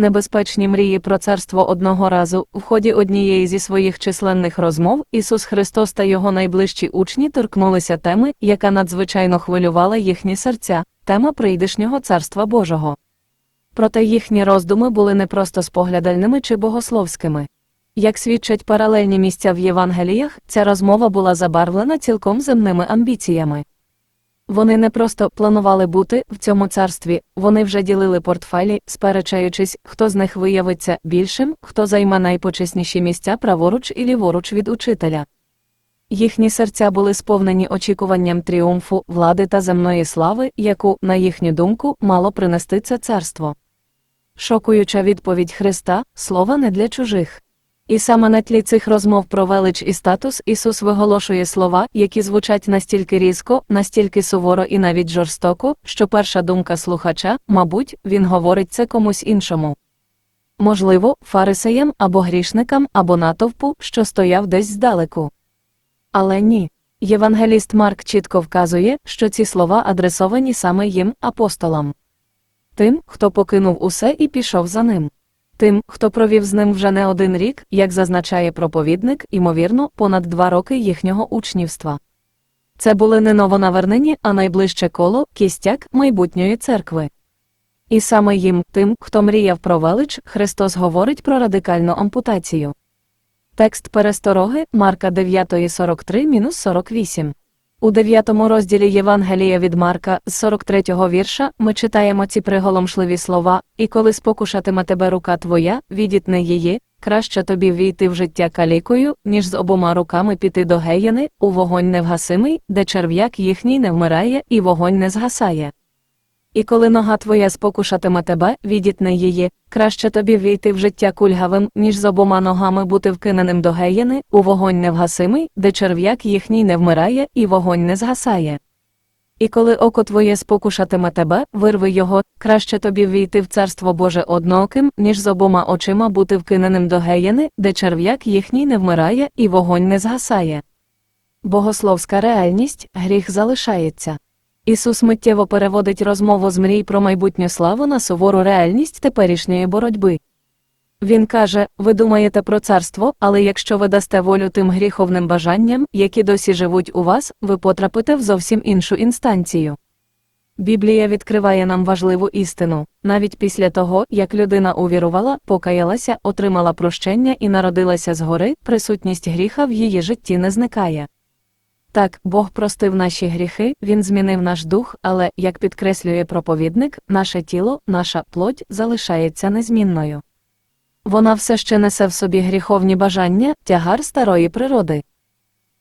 небезпечні мрії про царство одного разу, в ході однієї зі своїх численних розмов, Ісус Христос та його найближчі учні торкнулися теми, яка надзвичайно хвилювала їхні серця, тема прийдешнього царства Божого. Проте їхні роздуми були не просто споглядальними чи богословськими. Як свідчать паралельні місця в Євангеліях, ця розмова була забарвлена цілком земними амбіціями. Вони не просто планували бути в цьому царстві, вони вже ділили портфелі, сперечаючись, хто з них виявиться більшим, хто займе найпочесніші місця праворуч і ліворуч від учителя. Їхні серця були сповнені очікуванням тріумфу, влади та земної слави, яку, на їхню думку, мало принести це царство. Шокуюча відповідь Христа слова не для чужих. І саме на тлі цих розмов про велич і статус Ісус виголошує слова, які звучать настільки різко, настільки суворо і навіть жорстоко, що перша думка слухача, мабуть, він говорить це комусь іншому. Можливо, фарисеям або грішникам, або натовпу, що стояв десь здалеку. Але ні. Євангеліст Марк чітко вказує, що ці слова адресовані саме їм, апостолам. Тим, хто покинув усе і пішов за ним. Тим, хто провів з ним вже не один рік, як зазначає проповідник, ймовірно, понад два роки їхнього учнівства. Це були не новонавернені, а найближче коло, кістяк майбутньої церкви. І саме їм, тим, хто мріяв про велич, Христос говорить про радикальну ампутацію. Текст перестороги Марка 9.43-48. У 9 розділі Євангелія від Марка з 43 вірша ми читаємо ці приголомшливі слова, і коли спокушатиме тебе рука твоя, відітне її, краще тобі війти в життя калікою, ніж з обома руками піти до геяни, у вогонь невгасимий, де черв'як їхній не вмирає і вогонь не згасає. І коли нога твоя спокушатиме тебе, відітни її, краще тобі війти в життя кульгавим, ніж з обома ногами бути вкиненим до геяни, у вогонь невгасимий, де черв'як їхній не вмирає і вогонь не згасає. І коли око твоє спокушатиме тебе, вирви його, краще тобі війти в царство Боже однооким, ніж з обома очима бути вкиненим до геяни, де черв'як їхній не вмирає і вогонь не згасає. Богословська реальність гріх залишається. Ісус миттєво переводить розмову з мрій про майбутню славу на сувору реальність теперішньої боротьби. Він каже: ви думаєте про царство, але якщо ви дасте волю тим гріховним бажанням, які досі живуть у вас, ви потрапите в зовсім іншу інстанцію. Біблія відкриває нам важливу істину навіть після того, як людина увірувала, покаялася, отримала прощення і народилася згори, присутність гріха в її житті не зникає. Так, Бог простив наші гріхи, Він змінив наш дух, але, як підкреслює проповідник, наше тіло, наша плоть залишається незмінною. Вона все ще несе в собі гріховні бажання, тягар старої природи.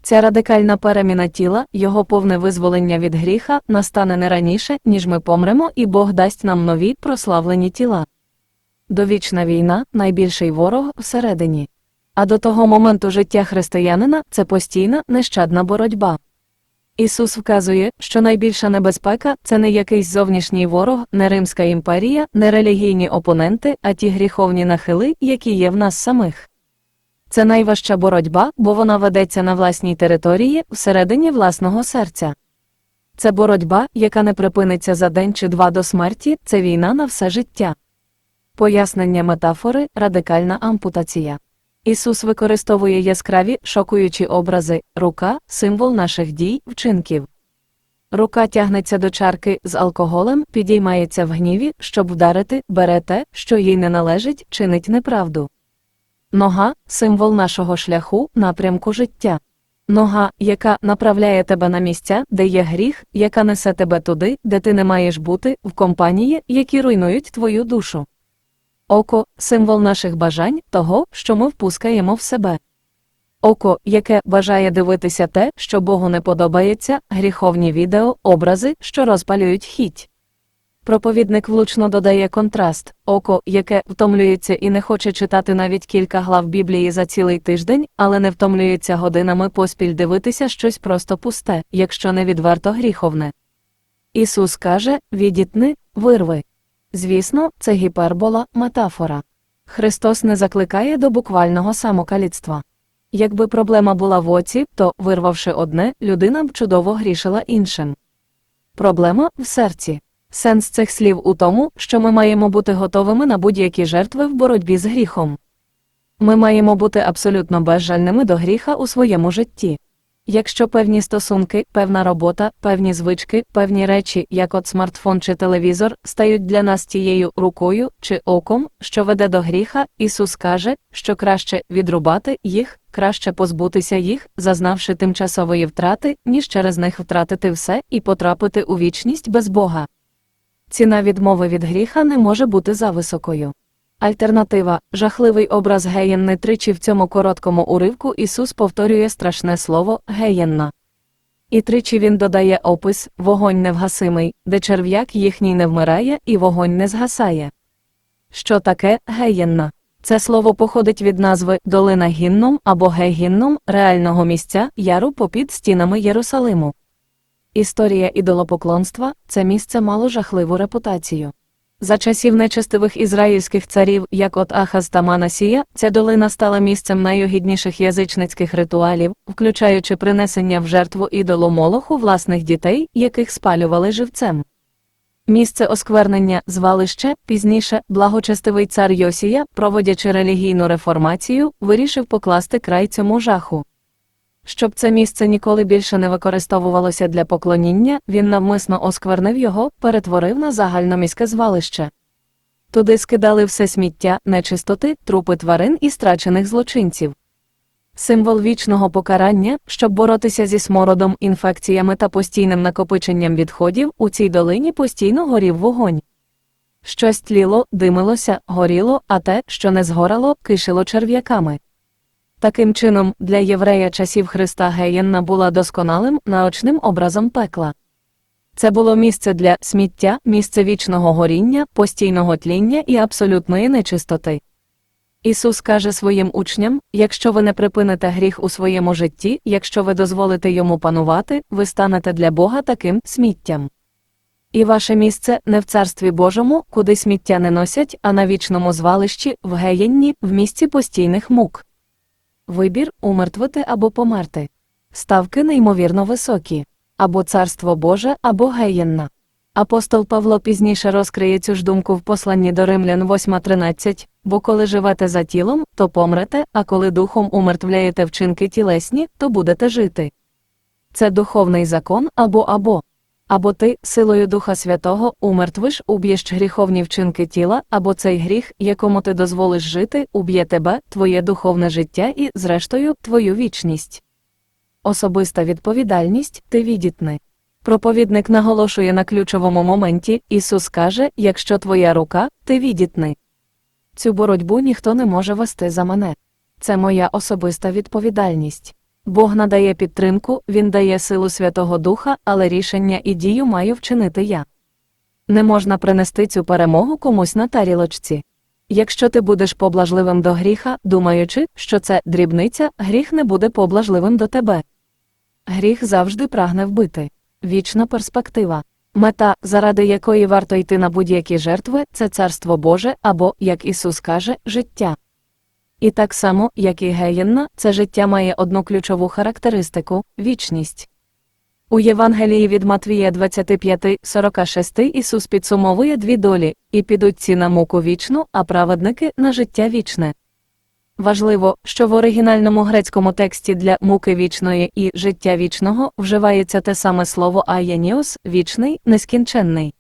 Ця радикальна переміна тіла, його повне визволення від гріха, настане не раніше, ніж ми помремо, і Бог дасть нам нові прославлені тіла. Довічна війна найбільший ворог всередині. А до того моменту життя християнина це постійна нещадна боротьба. Ісус вказує, що найбільша небезпека це не якийсь зовнішній ворог, не Римська імперія, не релігійні опоненти, а ті гріховні нахили, які є в нас самих. Це найважча боротьба, бо вона ведеться на власній території, всередині власного серця. Це боротьба, яка не припиниться за день чи два до смерті, це війна на все життя. Пояснення метафори радикальна ампутація. Ісус використовує яскраві, шокуючі образи, рука символ наших дій, вчинків. Рука тягнеться до чарки з алкоголем, підіймається в гніві, щоб вдарити, бере те, що їй не належить, чинить неправду. Нога символ нашого шляху, напрямку життя. Нога, яка направляє тебе на місця, де є гріх, яка несе тебе туди, де ти не маєш бути, в компанії, які руйнують твою душу. Око символ наших бажань, того, що ми впускаємо в себе. Око, яке бажає дивитися те, що Богу не подобається, гріховні відео, образи, що розпалюють хіть. Проповідник влучно додає контраст око, яке втомлюється і не хоче читати навіть кілька глав Біблії за цілий тиждень, але не втомлюється годинами поспіль дивитися щось просто пусте, якщо не відверто гріховне. Ісус каже відітни, вирви. Звісно, це гіпербола, метафора. Христос не закликає до буквального самокаліцтва. Якби проблема була в оці, то, вирвавши одне, людина б чудово грішила іншим. Проблема в серці. Сенс цих слів у тому, що ми маємо бути готовими на будь-які жертви в боротьбі з гріхом. Ми маємо бути абсолютно безжальними до гріха у своєму житті. Якщо певні стосунки, певна робота, певні звички, певні речі, як от смартфон чи телевізор, стають для нас тією рукою чи оком, що веде до гріха, Ісус каже, що краще відрубати їх, краще позбутися їх, зазнавши тимчасової втрати, ніж через них втратити все і потрапити у вічність без Бога. Ціна відмови від гріха не може бути зависокою. Альтернатива жахливий образ геєнни тричі в цьому короткому уривку Ісус повторює страшне слово геєнна. І тричі він додає опис вогонь невгасимий, де черв'як їхній не вмирає і вогонь не згасає. Що таке геєнна? Це слово походить від назви Долина Гінном або Гегінном, реального місця яру попід стінами Єрусалиму. Історія ідолопоклонства це місце мало жахливу репутацію. За часів нечестивих ізраїльських царів, як от Ахаз та Манасія, ця долина стала місцем найогідніших язичницьких ритуалів, включаючи принесення в жертву ідолу Молоху власних дітей, яких спалювали живцем. Місце осквернення, звалище, пізніше, благочестивий цар Йосія, проводячи релігійну реформацію, вирішив покласти край цьому жаху. Щоб це місце ніколи більше не використовувалося для поклоніння, він навмисно осквернив його, перетворив на загальноміське звалище. Туди скидали все сміття, нечистоти, трупи тварин і страчених злочинців. Символ вічного покарання, щоб боротися зі смородом, інфекціями та постійним накопиченням відходів, у цій долині постійно горів вогонь. Щось тліло, димилося, горіло, а те, що не згорало, кишило черв'яками. Таким чином, для єврея часів Христа Геєнна була досконалим наочним образом пекла. Це було місце для сміття, місце вічного горіння, постійного тління і абсолютної нечистоти. Ісус каже своїм учням: якщо ви не припините гріх у своєму житті, якщо ви дозволите йому панувати, ви станете для Бога таким сміттям. І ваше місце не в царстві Божому, куди сміття не носять, а на вічному звалищі, в геєнні, в місці постійних мук. Вибір умертвити або померти. Ставки неймовірно високі. Або царство Боже, або геєнна. Апостол Павло пізніше розкриє цю ж думку в посланні до Римлян 8.13, бо коли живете за тілом, то помрете, а коли духом умертвляєте вчинки тілесні, то будете жити. Це духовний закон або або. Або ти, силою Духа Святого, умертвиш, уб'єш гріховні вчинки тіла, або цей гріх, якому ти дозволиш жити, уб'є тебе, твоє духовне життя і, зрештою, твою вічність. Особиста відповідальність ти відітни. Проповідник наголошує на ключовому моменті Ісус каже, якщо твоя рука, ти відітни. Цю боротьбу ніхто не може вести за мене. Це моя особиста відповідальність. Бог надає підтримку, Він дає силу Святого Духа, але рішення і дію маю вчинити я. Не можна принести цю перемогу комусь на тарілочці. Якщо ти будеш поблажливим до гріха, думаючи, що це дрібниця, гріх не буде поблажливим до тебе. Гріх завжди прагне вбити. Вічна перспектива. Мета, заради якої варто йти на будь-які жертви, це царство Боже або, як Ісус каже, життя. І так само, як і геєнна, це життя має одну ключову характеристику вічність. У Євангелії від Матвія 25-46 Ісус підсумовує дві долі, і підуть ці на муку вічну, а праведники на життя вічне. Важливо, що в оригінальному грецькому тексті для муки вічної і життя вічного вживається те саме слово аєніос вічний, нескінченний.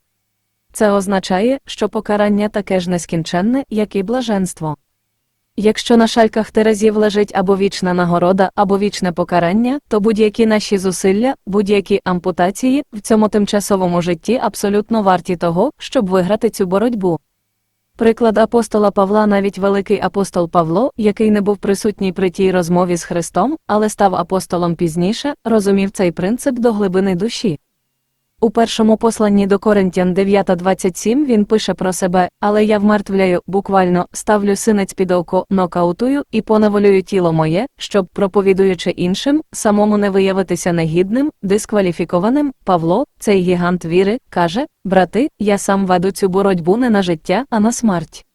Це означає, що покарання таке ж нескінченне, як і блаженство. Якщо на шальках терезів лежить або вічна нагорода, або вічне покарання, то будь-які наші зусилля, будь-які ампутації в цьому тимчасовому житті абсолютно варті того, щоб виграти цю боротьбу. Приклад апостола Павла, навіть великий апостол Павло, який не був присутній при тій розмові з Христом, але став апостолом пізніше, розумів цей принцип до глибини душі. У першому посланні до Коринтян 9.27 він пише про себе, але я вмертвляю, буквально ставлю синець під око, нокаутую і поневолюю тіло моє, щоб, проповідуючи іншим, самому не виявитися негідним, дискваліфікованим. Павло, цей гігант віри, каже: Брати, я сам веду цю боротьбу не на життя, а на смерть.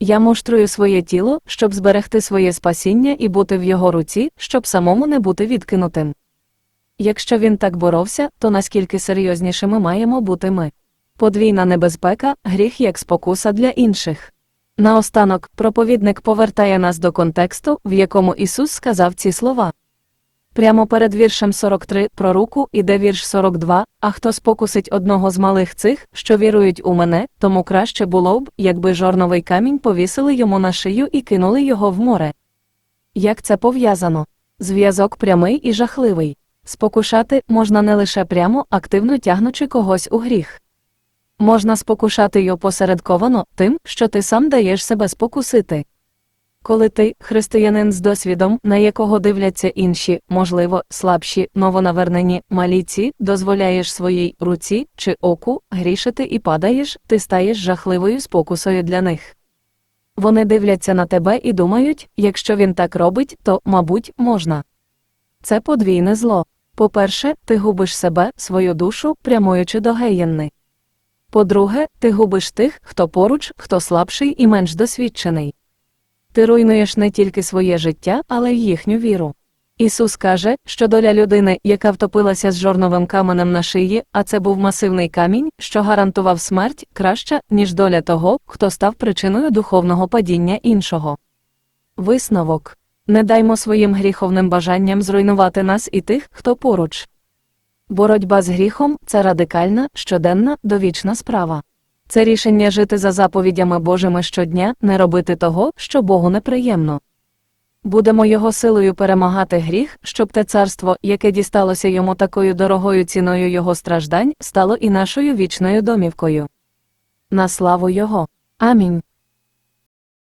Я муштрую своє тіло, щоб зберегти своє спасіння і бути в його руці, щоб самому не бути відкинутим. Якщо він так боровся, то наскільки серйознішими маємо бути ми? Подвійна небезпека, гріх як спокуса для інших. Наостанок, проповідник повертає нас до контексту, в якому Ісус сказав ці слова. Прямо перед віршем 43 про руку іде вірш 42, а хто спокусить одного з малих цих, що вірують у мене, тому краще було б, якби жорновий камінь повісили йому на шию і кинули його в море. Як це пов'язано? Зв'язок прямий і жахливий. Спокушати можна не лише прямо, активно тягнучи когось у гріх. Можна спокушати й опосередковано тим, що ти сам даєш себе спокусити. Коли ти, християнин з досвідом, на якого дивляться інші, можливо, слабші, новонавернені, маліці, дозволяєш своїй руці чи оку грішити і падаєш, ти стаєш жахливою спокусою для них. Вони дивляться на тебе і думають, якщо він так робить, то, мабуть, можна. Це подвійне зло. По-перше, ти губиш себе, свою душу, прямуючи до геєнни. По-друге, ти губиш тих, хто поруч, хто слабший і менш досвідчений. Ти руйнуєш не тільки своє життя, але й їхню віру. Ісус каже, що доля людини, яка втопилася з жорновим каменем на шиї, а це був масивний камінь, що гарантував смерть, краща, ніж доля того, хто став причиною духовного падіння іншого. Висновок не даймо своїм гріховним бажанням зруйнувати нас і тих, хто поруч. Боротьба з гріхом це радикальна, щоденна, довічна справа. Це рішення жити за заповідями Божими щодня, не робити того, що Богу неприємно. Будемо його силою перемагати гріх, щоб те царство, яке дісталося йому такою дорогою ціною його страждань, стало і нашою вічною домівкою. На славу Його. Амінь.